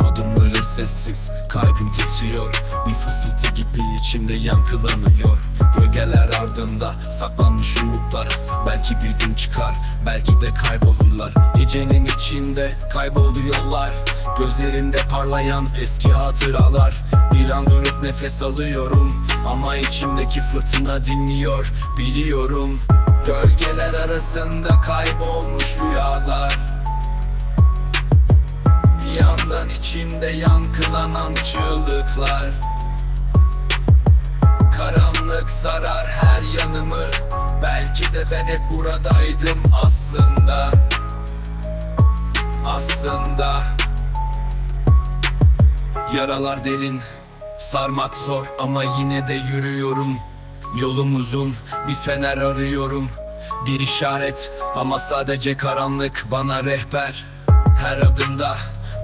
Adımlarım sessiz, kalbim titriyor. Bir fısıltı gibi içimde yankılanıyor. Gölgeler ardında saklanmış umutlar. Belki bir gün çıkar, belki de kaybolurlar. Gecenin içinde kayboldu yollar Gözlerinde parlayan eski hatıralar Bir an durup nefes alıyorum. Ama içimdeki fırtına dinmiyor Biliyorum. Gölgeler arasında kaybolmuş rüyalar. Bir yandan içimde yankılanan çığlıklar. Karanlık sarar her yanımı. Belki de ben hep buradaydım aslında. Aslında. Yaralar derin Sarmak zor ama yine de yürüyorum. Yolum uzun bir fener arıyorum. Bir işaret ama sadece karanlık bana rehber. Her adımda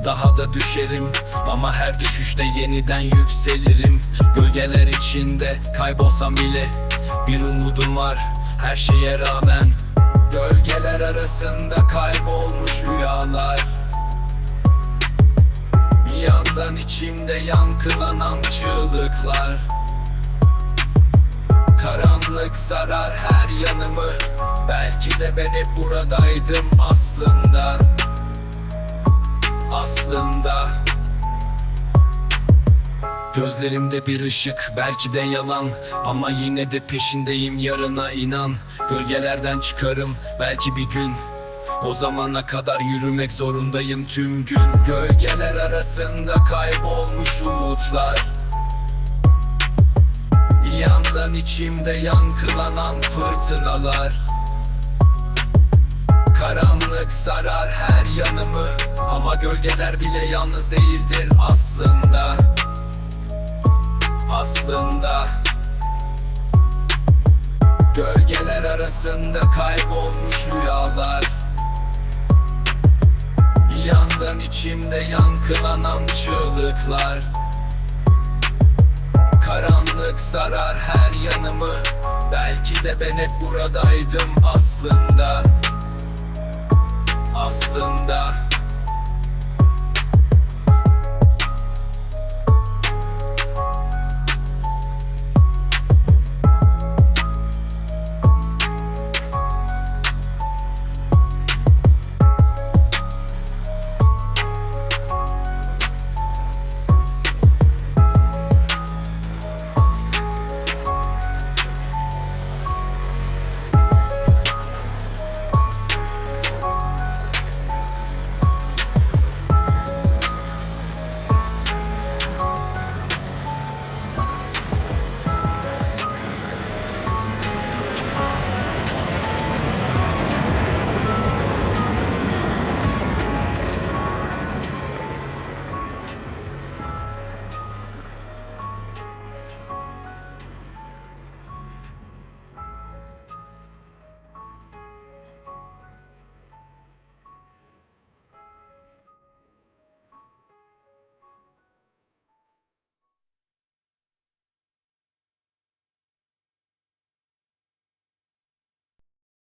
daha da düşerim Ama her düşüşte yeniden yükselirim. Gölgeler içinde kaybolsam bile Bir umudum var her şeye rağmen. Gölgeler arasında kaybolmuş rüyalar yandan içimde yankılanan çığlıklar. Karanlık sarar her yanımı. Belki de ben hep buradaydım aslında. Aslında. Gözlerimde bir ışık belki de yalan. Ama yine de peşindeyim yarına inan. Gölgelerden çıkarım belki bir gün o zamana kadar yürümek zorundayım tüm gün. Gölgeler arasında kaybolmuş umutlar. Bir yandan içimde yankılanan fırtınalar. Karanlık sarar her yanımı Ama gölgeler bile yalnız değildir aslında. Aslında. Gölgeler arasında kaybolmuş rüyalar yandan içimde yankılanan çığlıklar. Karanlık sarar her yanımı. Belki de ben hep buradaydım aslında. Aslında